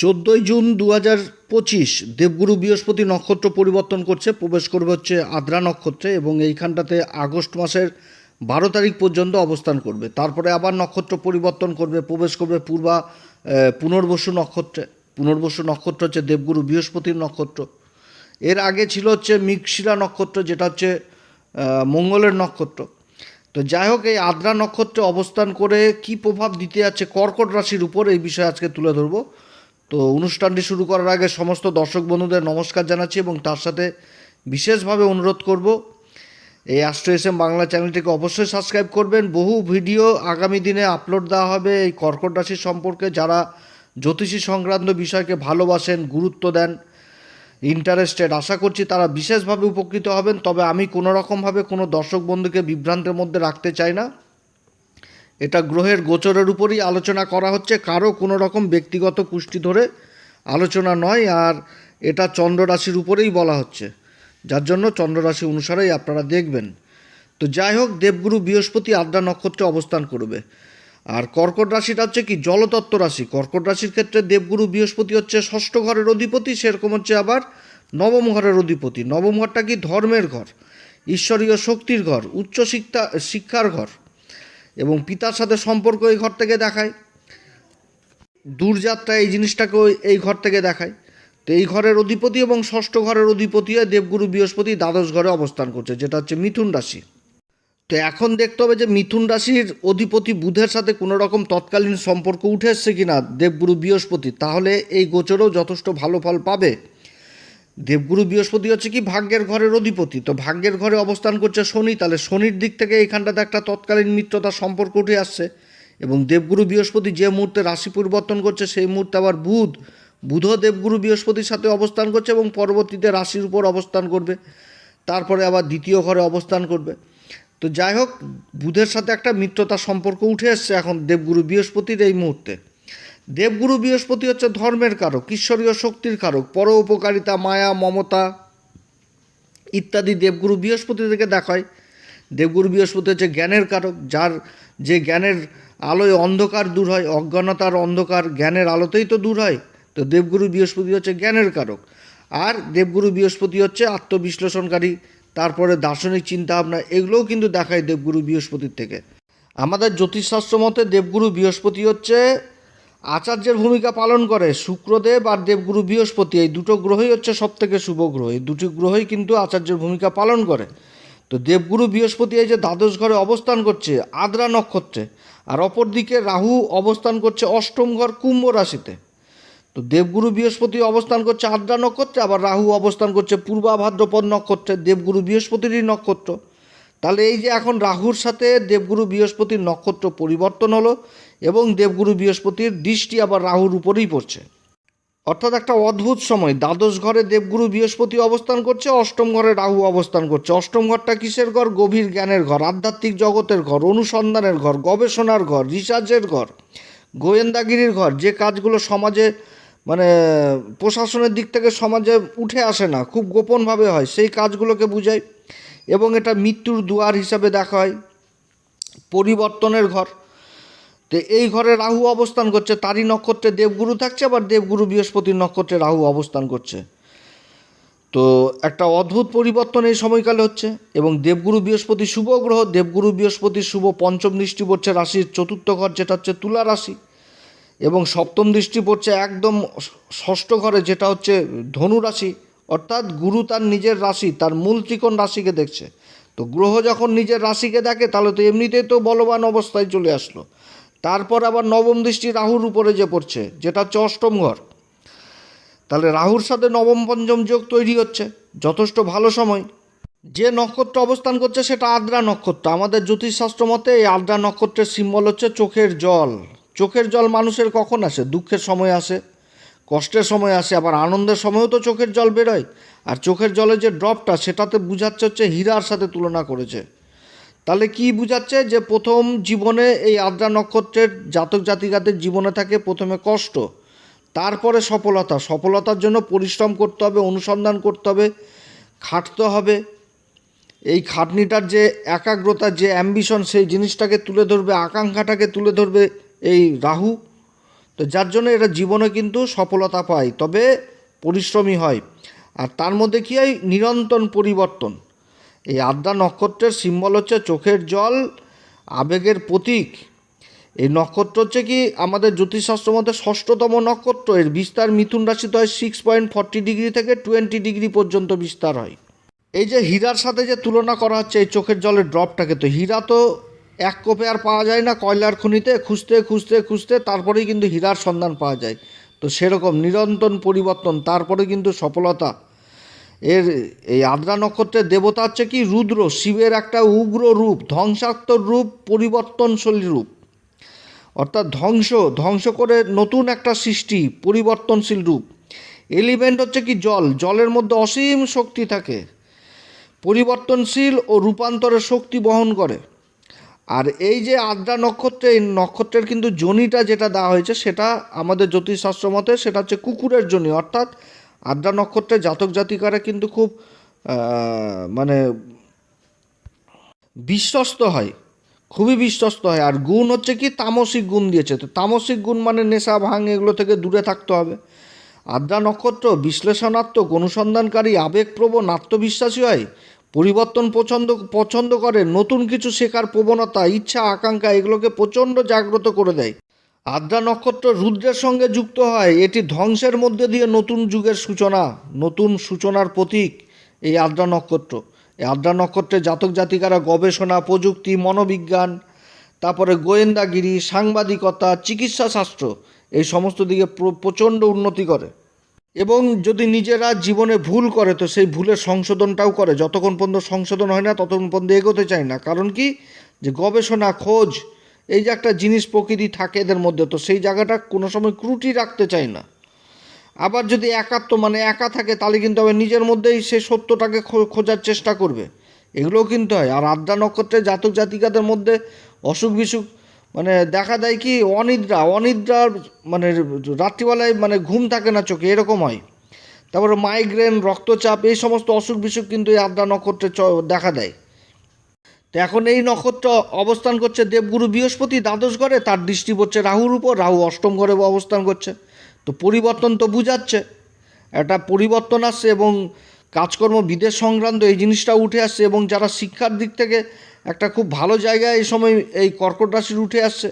চোদ্দোই জুন দু হাজার পঁচিশ দেবগুরু বৃহস্পতি নক্ষত্র পরিবর্তন করছে। প্রবেশ করবে হচ্ছে আদ্রা নক্ষত্রে এবং এইখানটাতে আগস্ট মাসের বারো তারিখ পর্যন্ত অবস্থান করবে। তারপরে আবার নক্ষত্র পরিবর্তন করবে, প্রবেশ করবে পূর্বা পুনর্বসু নক্ষত্রে। পুনর্বসু নক্ষত্র হচ্ছে দেবগুরু বৃহস্পতির নক্ষত্র। এর আগে ছিল হচ্ছে মৃগশিরা নক্ষত্র, যেটা হচ্ছে মঙ্গলের নক্ষত্র। তো যাই হোক, এই আদ্রা নক্ষত্রে অবস্থান করে কি প্রভাব দিতে যাচ্ছে কর্কট রাশির উপর, এই বিষয়ে আজকে তুলে ধরবো। তো অনুষ্ঠানটি শুরু করার আগে সমস্ত দর্শক বন্ধুদের নমস্কার জানাচ্ছি এবং তার সাথে বিশেষভাবে অনুরোধ করব, এই অ্যাস্ট্রো এস এম বাংলা চ্যানেলটিকে অবশ্যই সাবস্ক্রাইব করবেন। বহু ভিডিও আগামী দিনে আপলোড দেওয়া হবে এই কর্কট রাশি সম্পর্কে। যারা জ্যোতিষী সংক্রান্ত বিষয়কে ভালোবাসেন, গুরুত্ব দেন ইন্টারেস্টেড আশা করছি তারা বিশেষভাবে উপকৃত হবেন। তবে আমি কোনো রকমভাবে কোনো দর্শক বন্ধুকে বিভ্রান্তের মধ্যে রাখতে চাই না। এটা গ্রহের গোচরের উপরই আলোচনা করা হচ্ছে। কারও কোনো রকম ব্যক্তিগত কুষ্টি ধরে আলোচনা নয়, আর এটা চন্দ্র রাশির উপরেই বলা হচ্ছে। যার জন্য চন্দ্র রাশি অনুসারেই আপনারা দেখবেন। তো যাই হোক, দেবগুরু বৃহস্পতি আদ্রা নক্ষত্রে অবস্থান করবে। আর কর্কট রাশিটা হচ্ছে কি? জলতত্ত্ব রাশি। কর্কট রাশির ক্ষেত্রে দেবগুরু বৃহস্পতি হচ্ছে ষষ্ঠ ঘরের অধিপতি, সেরকম হচ্ছে আবার নবম ঘরের অধিপতি। নবম ঘরটা কি? ধর্মের ঘর, ঈশ্বরীয় শক্তির ঘর, উচ্চ শিক্ষা, শিক্ষার ঘর। এবং পিতার সাথে সম্পর্ক এই ঘর থেকে দেখায়। দূরযাত্রা এই জিনিসটাকেও এই ঘর থেকে দেখায়। তো এই ঘরের অধিপতি এবং ষষ্ঠ ঘরের অধিপতি হয়ে দেবগুরু বৃহস্পতি দ্বাদশ ঘরে অবস্থান করছে, যেটা হচ্ছে মিথুন রাশি। তো এখন দেখতে হবে যে মিথুন রাশির অধিপতি বুধের সাথে কোনো রকম তৎকালীন সম্পর্ক উঠে এসছে কিনা দেবগুরু বৃহস্পতি। তাহলে এই গোচরেও যথেষ্ট ভালো ফল পাবে। দেবগুরু বৃহস্পতি হচ্ছে কি ভাগ্যের ঘরের অধিপতি। তো ভাগ্যের ঘরে অবস্থান করছে শনি, তাহলে শনির দিক থেকে এইখানটাতে একটা তৎকালীন মিত্রতার সম্পর্ক উঠে আসছে। এবং দেবগুরু বৃহস্পতি যে মুহূর্তে রাশি পরিবর্তন করছে, সেই মুহূর্তে আবার বুধ, বুধও দেবগুরু বৃহস্পতির সাথে অবস্থান করছে এবং পরবর্তীতে রাশির উপর অবস্থান করবে। তারপরে আবার দ্বিতীয় ঘরে অবস্থান করবে। তো যাই হোক, বুধের সাথে একটা মিত্রতার সম্পর্ক উঠে এসছে এখন দেবগুরু বৃহস্পতির এই মুহূর্তে। দেবগুরু বৃহস্পতি হচ্ছে ধর্মের কারক, ঈশ্বরীয় শক্তির কারক, পর উপকারিতা, মায়া, মমতা ইত্যাদি দেবগুরু বৃহস্পতি থেকে দেখায়। দেবগুরু বৃহস্পতি হচ্ছে জ্ঞানের কারক, যার যে জ্ঞানের আলোয় অন্ধকার দূর হয়, অজ্ঞানতার অন্ধকার জ্ঞানের আলোতেই তো দূর হয়, তো দেবগুরু বৃহস্পতি হচ্ছে জ্ঞানের কারক। আর দেবগুরু বৃহস্পতি হচ্ছে আত্মবিশ্লেষণকারী, তারপরে দার্শনিক চিন্তাভাবনা, এগুলোও কিন্তু দেখায় দেবগুরু বৃহস্পতির থেকে। আমাদের জ্যোতিষশাস্ত্র মতে দেবগুরু বৃহস্পতি হচ্ছে আচার্যের ভূমিকা পালন করে শুক্রদেব আর দেবগুরু বৃহস্পতি, এই দুটো গ্রহই হচ্ছে সব থেকে শুভ গ্রহ। এই দুটি গ্রহই কিন্তু আচার্যের ভূমিকা পালন করে। তো দেবগুরু বৃহস্পতি এই যে দ্বাদশ ঘরে অবস্থান করছে, আদ্রা নক্ষত্রে, আর অপরদিকে রাহু অবস্থান করছে অষ্টম ঘর কুম্ভ রাশিতে। তো দেবগুরু বৃহস্পতি অবস্থান করছে আদ্রা নক্ষত্রে, আবার রাহু অবস্থান করছে পূর্বা ভাদ্রপদ নক্ষত্রে, দেবগুরু বৃহস্পতিরই নক্ষত্র। তাহলে এই যে এখন রাহুর সাথে দেবগুরু বৃহস্পতির নক্ষত্র পরিবর্তন হলো এবং দেবগুরু বৃহস্পতির দৃষ্টি আবার রাহুর উপরেই পড়ছে। অর্থাৎ একটা অদ্ভুত সময়, দ্বাদশ ঘরে দেবগুরু বৃহস্পতি অবস্থান করছে, অষ্টম ঘরে রাহু অবস্থান করছে। অষ্টম ঘরটা কিসের ঘর? গভীর জ্ঞানের ঘর, আধ্যাত্মিক জগতের ঘর, অনুসন্ধানের ঘর, গবেষণার ঘর, রিসার্চের ঘর, গোয়েন্দাগিরির ঘর, যে কাজগুলো সমাজে মানে প্রশাসনের দিক থেকে সমাজে উঠে আসে না, খুব গোপনভাবে হয়, সেই কাজগুলোকে বুঝায়। এবং এটা মৃত্যুর দুয়ার হিসাবে দেখা হয়, পরিবর্তনের ঘর। তো এই ঘরে রাহু অবস্থান করছে, তারই নক্ষত্রে দেবগুরু থাকছে, আবার দেবগুরু বৃহস্পতির নক্ষত্রে রাহু অবস্থান করছে। তো একটা অদ্ভুত পরিবর্তন এই সময়কালে হচ্ছে, এবং দেবগুরু বৃহস্পতি শুভ গ্রহ, দেবগুরু বৃহস্পতির শুভ পঞ্চম দৃষ্টি পড়ছে রাশির চতুর্থ ঘর, যেটা হচ্ছে তুলা রাশি। এবং সপ্তম দৃষ্টি পড়ছে একদম ষষ্ঠ ঘরে, যেটা হচ্ছে ধনু রাশি। অর্থাৎ গুরু তার নিজের রাশি, তার মূল ত্রিকোণ রাশিকে দেখছে। তো গ্রহ যখন নিজের রাশিকে দেখে, তাহলে তো এমনিতেই তো বলবান অবস্থায় চলে আসলো। তারপর আবার নবম দৃষ্টি রাহুর উপরে যে পড়ছে, যেটা হচ্ছে অষ্টম ঘর। তাহলে রাহুর সাথে নবম পঞ্চম যোগ তৈরি হচ্ছে, যথেষ্ট ভালো সময়। যে নক্ষত্র অবস্থান করছে, সেটা আদ্রা নক্ষত্র। আমাদের জ্যোতিষশাস্ত্র মতে এই আদ্রা নক্ষত্রের সিম্বল হচ্ছে চোখের জল। চোখের জল মানুষের কখন আসে? দুঃখের সময় আসে। কষ্টের সময় আসে, আবার আনন্দের সময়ও তো চোখের জল বেরোয়। আর চোখের জলের যে ড্রপটা, সেটাতে বুঝাচ্ছে হচ্ছে হীরার সাথে তুলনা করেছে। তাহলে কি বুঝাচ্ছে যে প্রথম জীবনে এই আদ্রা নক্ষত্রের জাতক জাতিকাদের জীবনে থাকে প্রথমে কষ্ট, তারপরে সফলতা। সফলতার জন্য পরিশ্রম করতে হবে, অনুসন্ধান করতে হবে, খাটতে হবে। এই খাটনিটার যে একাগ্রতা, যে অ্যাম্বিশন সেই জিনিসটাকে তুলে ধরবে, আকাঙ্ক্ষাটাকে তুলে ধরবে এই রাহু। তো যার জন্য এরা জীবনে কিন্তু সফলতা পায়, তবে পরিশ্রমী হয়। আর তার মধ্যে কী হয়? নিরন্তর পরিবর্তন। এই আদ্রা নক্ষত্রের সিম্বল হচ্ছে চোখের জল, আবেগের প্রতীক। এই নক্ষত্র হচ্ছে কি? আমাদের জ্যোতিষশাস্ত্র মধ্যে ষষ্ঠতম নক্ষত্র। এর বিস্তার মিথুন রাশিতে হয় সিক্স পয়েন্ট ফর্টি ডিগ্রি থেকে টোয়েন্টি ডিগ্রি পর্যন্ত বিস্তার হয়। এই যে হীরার সাথে যে তুলনা করা হচ্ছে, এই চোখের জলের ড্রপটাকে তো হীরা তো এক কোপে আর পাওয়া যায় না, কয়লার খনিতে খুঁজতে খুঁজতে খুঁজতে, তারপরেই কিন্তু হীরার সন্ধান পাওয়া যায়। তো সেরকম নিরন্তর পরিবর্তন, তারপরে কিন্তু সফলতা। এর, এই আদ্রা নক্ষত্রের দেবতা হচ্ছে কি? রুদ্র, শিবের একটা উগ্র রূপ, ধ্বংসাত্মক রূপ, পরিবর্তনশীল রূপ। অর্থাৎ ধ্বংস ধ্বংস করে নতুন একটা সৃষ্টি, পরিবর্তনশীল রূপ। এলিমেন্ট হচ্ছে কি? জল, জলের মধ্যে অসীম শক্তি থাকে। পরিবর্তনশীল ও রূপান্তরের শক্তি বহন করে। আর এই যে আদ্রা নক্ষত্রে, এই নক্ষত্রের কিন্তু জনিটা যেটা দেওয়া হয়েছে, সেটা আমাদের জ্যোতিষশাস্ত্র মতে সেটা হচ্ছে কুকুরের জনি। অর্থাৎ আদ্রা নক্ষত্রের জাতক জাতিকারা কিন্তু খুব মানে বিশ্বস্ত হয়, খুবই বিশ্বস্ত হয়। আর গুণ হচ্ছে কি, তামসিক গুণ দিয়েছে। তো তামসিক গুণ মানে নেশা, ভাঙ, এগুলো থেকে দূরে থাকতে হবে। আদ্রা নক্ষত্র বিশ্লেষণাত্মক, অনুসন্ধানকারী, আবেগপ্রবণ, আত্মবিশ্বাসী হয়। পরিবর্তন পছন্দ পছন্দ করে, নতুন কিছু শেখার প্রবণতা, ইচ্ছা, আকাঙ্ক্ষা, এগুলোকে প্রচণ্ড জাগ্রত করে দেয়। আদ্রা নক্ষত্র রুদ্রের সঙ্গে যুক্ত হয়, এটি ধ্বংসের মধ্যে দিয়ে নতুন যুগের সূচনা, নতুন সূচনার প্রতীক এই আদ্রা নক্ষত্র। এই আদ্রা নক্ষত্রের জাতক জাতিকারা গবেষণা, প্রযুক্তি, মনোবিজ্ঞান, তারপরে গোয়েন্দাগিরি, সাংবাদিকতা চিকিৎসা শাস্ত্র এই সমস্ত দিকে প্র- প্রচণ্ড উন্নতি করে। এবং যদি নিজেরা জীবনে ভুল করে, তো সেই ভুলের সংশোধনটাও করে। যতক্ষণ পর্যন্ত সংশোধন হয় না, ততক্ষণ পর্যন্ত এগোতে চায় না। কারণ কি? যে গবেষণা, খোঁজ, এই যে একটা জিনিস প্রকৃতি থাকে এদের মধ্যে, তো সেই জায়গাটা কোনো সময় ত্রুটি রাখতে চায় না। আবার যদি একাত্ম মানে একা থাকে, তাহলে কিন্তু আবার নিজের মধ্যেই সে সত্যটাকে খোঁজার চেষ্টা করবে। এগুলোও কিন্তু হয়। আর আদ্রা নক্ষত্রে জাতক জাতিকাদের মধ্যে অসুখ বিসুখ মানে দেখা দেয় কি অনিদ্রা, অনিদ্রার মানে রাত্রিবেলায় মানে ঘুম থাকে না চোখে, এরকম হয়। তারপরে মাইগ্রেন রক্তচাপ, এই সমস্ত অসুখ বিসুখ কিন্তু এই আদ্রা নক্ষত্রে দেখা দেয়। তো এখন এই নক্ষত্র অবস্থান করছে দেবগুরু বৃহস্পতি দ্বাদশ ঘরে, তার দৃষ্টি পড়ছে রাহুর উপর, রাহু অষ্টম ঘরে অবস্থান করছে। তো পরিবর্তন তো বুঝাচ্ছে। একটা পরিবর্তন আসছে এবং কাজকর্ম, বিদেশ সংক্রান্ত এই জিনিসটা উঠে আসছে এবং যারা শিক্ষার দিক থেকে একটা খুব ভালো জায়গায় এই সময় এই কর্কট রাশির উঠে আসছে।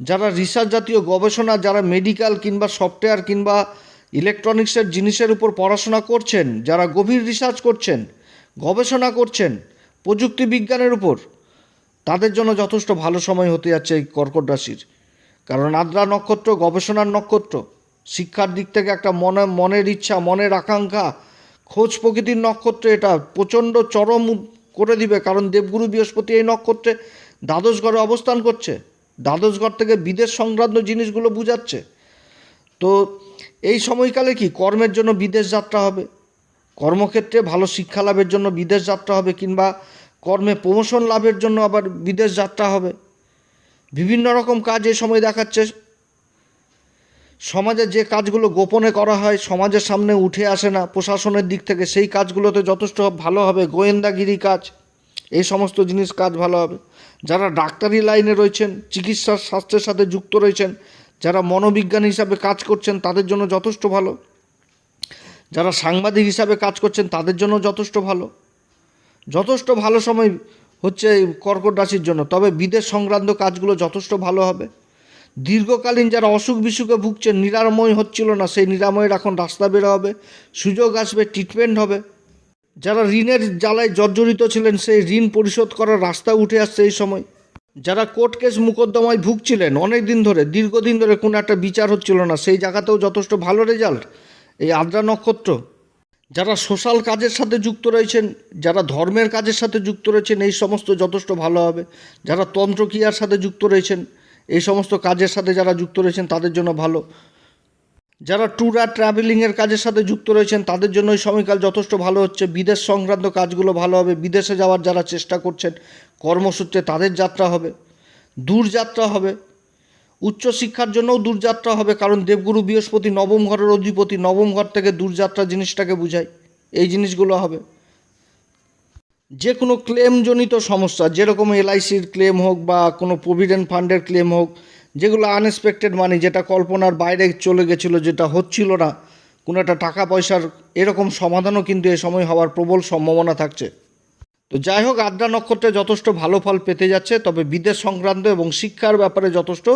যারা রিসার্চ জাতীয় গবেষণা, যারা মেডিকেল কিংবা সফটওয়্যার কিংবা ইলেকট্রনিক্সের জিনিসের উপর পড়াশোনা করছেন, যারা গভীর রিসার্চ করছেন, গবেষণা করছেন, প্রযুক্তি বিজ্ঞানের উপর, তাদের জন্য যথেষ্ট ভালো সময় হতে যাচ্ছে এই কর্কট রাশির। কারণ আদ্রা নক্ষত্র গবেষণার নক্ষত্র, শিক্ষার দিক থেকে একটা মনে, মনের ইচ্ছা, মনের আকাঙ্ক্ষা, খোঁজ প্রকৃতির নক্ষত্র এটা প্রচণ্ড চরম করে দিবে, কারণ দেবগুরু বৃহস্পতি এই নক্ষত্রে দ্বাদশ ঘরে অবস্থান করছে। দ্বাদশ ঘর থেকে বিদেশ সংক্রান্ত জিনিসগুলো বুঝাচ্ছে। তো এই সময়কালে কি কর্মের জন্য বিদেশ যাত্রা হবে? কর্মক্ষেত্রে ভালো শিক্ষা লাভের জন্য বিদেশ যাত্রা হবে, কিংবা কর্মে প্রমোশন লাভের জন্য আবার বিদেশ যাত্রা হবে? বিভিন্ন রকম কাজ এই সময় দেখাচ্ছে। সমাজে যে কাজগুলো গোপনে করা হয়, সমাজের সামনে উঠে আসে না, প্রশাসনের দিক থেকে সেই কাজগুলোতে যথেষ্ট ভালো হবে, গোয়েন্দাগিরি কাজ, এই সমস্ত জিনিস কাজ ভালো হবে। যারা ডাক্তারি লাইনে রয়েছেন চিকিৎসা স্বাস্থ্যের সাথে যুক্ত রয়েছেন, যারা মনোবিজ্ঞান হিসাবে কাজ করছেন, তাদের জন্য যথেষ্ট ভালো। যারা সাংবাদিক হিসাবে কাজ করছেন, তাদের জন্য যথেষ্ট ভালো। যথেষ্ট ভালো সময় হচ্ছে কর্কট রাশির জন্য, তবে বিদেশ সংক্রান্ত কাজগুলো যথেষ্ট ভালো হবে। দীর্ঘকালীন যারা অসুখ বিসুখে ভুগছেন, নিরাময় হচ্ছিল না। সেই নিরাময়ের এখন রাস্তা বের হবে, সুযোগ আসবে ট্রিটমেন্ট হবে। যারা ঋণের জ্বালায় জর্জরিত ছিলেন, সেই ঋণ পরিশোধ করার রাস্তা উঠে আসছে এই সময়। যারা কোর্ট কেস মুকদ্দমায় ভুগছিলেন অনেক দিন ধরে, দীর্ঘদিন ধরে কোনো একটা বিচার হচ্ছিল না, সেই জায়গাতেও যথেষ্ট ভালো রেজাল্ট এই আদ্রা নক্ষত্র। যারা সোশ্যাল কাজের সাথে যুক্ত রয়েছেন, যারা ধর্মের কাজের সাথে যুক্ত রয়েছেন, এই সমস্ত যথেষ্ট ভালো হবে। যারা তন্ত্রক্রিয়ার সাথে যুক্ত রয়েছেন এই সমস্ত কাজের সাথে যারা যুক্ত রয়েছেন, তাদের জন্য ভালো। যারা ট্যুর আর ট্রাভেলিংয়ের কাজের সাথে যুক্ত রয়েছেন, তাদের জন্য এই সময়কাল যথেষ্ট ভালো হচ্ছে। বিদেশ সংক্রান্ত কাজগুলো ভালো হবে। বিদেশে যাওয়ার যারা চেষ্টা করছেন, কর্মসূত্রে তাদের যাত্রা হবে। দূরযাত্রা হবে। উচ্চশিক্ষার জন্যও দূরযাত্রা হবে, কারণ দেবগুরু বৃহস্পতি নবম ঘরের অধিপতি নবম ঘর থেকে দূরযাত্রা জিনিসটাকে বোঝায়। এই জিনিসগুলো হবে। যে কোনো ক্লেমজনিত সমস্যা, যেরকম এলআইসির ক্লেম হোক বা কোনো প্রভিডেন্ট ফান্ডের ক্লেম হোক, যেগুলো আনএক্সপেক্টেড মানি, যেটা কল্পনার বাইরে চলে গেছিল, যেটা হচ্ছিল না, কোনো একটা টাকা পয়সার এরকম সমাধানও কিন্তু এ সময় হওয়ার প্রবল সম্ভাবনা থাকছে। তো যাই হোক, আদ্রা নক্ষত্রে যথেষ্ট ভালো ফল পেতে যাচ্ছে, তবে বিদেশ সংক্রান্ত এবং শিক্ষার ব্যাপারে যথেষ্ট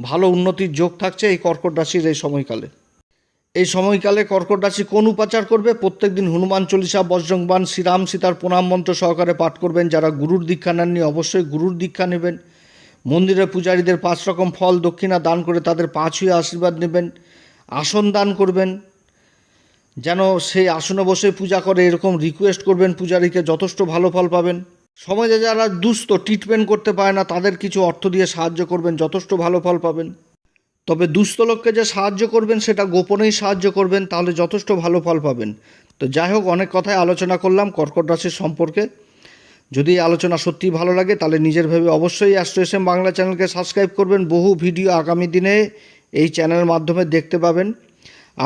ভালো উন্নতির যোগ থাকছে এই কর্কট রাশির এই সময়কালে। এই সময়কালে কর্কট রাশি কোন উপাচার করবে? প্রত্যেকদিন হনুমান চল্লিশা বজ্রংবান শ্রীরাম সীতার প্রণাম মন্ত্র সহকারে পাঠ করবেন। যারা গুরুর দীক্ষা নেননি অবশ্যই গুরুর দীক্ষা নেবেন। মন্দিরে পূজারীদের পাঁচ রকম ফল দক্ষিণা দান করে তাদের পাঁচ হয়ে আশীর্বাদ নেবেন। আসন দান করবেন। যেন সেই আসনে বসে পূজা করে, এরকম রিকোয়েস্ট করবেন পূজারীকে, যথেষ্ট ভালো ফল পাবেন। সমাজে যারা দুস্থ ট্রিটমেন্ট করতে পারে না, তাদের কিছু অর্থ দিয়ে সাহায্য করবেন, যথেষ্ট ভালো ফল পাবেন। তবে দুস্থ লোককে যে সাহায্য করবেন, সেটা গোপনেই সাহায্য করবেন, তাহলে যথেষ্ট ভালো ফল পাবেন। তো যাই হোক, অনেক কথাই আলোচনা করলাম কর্কট রাশির সম্পর্কে। যদি আলোচনা সত্যিই ভালো লাগে, তাহলে নিজের ভেবে অবশ্যই অ্যাস্ট্রোএসএম বাংলা চ্যানেলকে সাবস্ক্রাইব করবেন। বহু ভিডিও আগামী দিনে এই চ্যানেলের মাধ্যমে দেখতে পাবেন।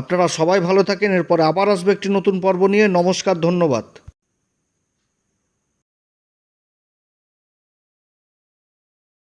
আপনারা সবাই ভালো থাকেন, এরপরে আবার আসবে একটি নতুন পর্ব নিয়ে। নমস্কার, ধন্যবাদ।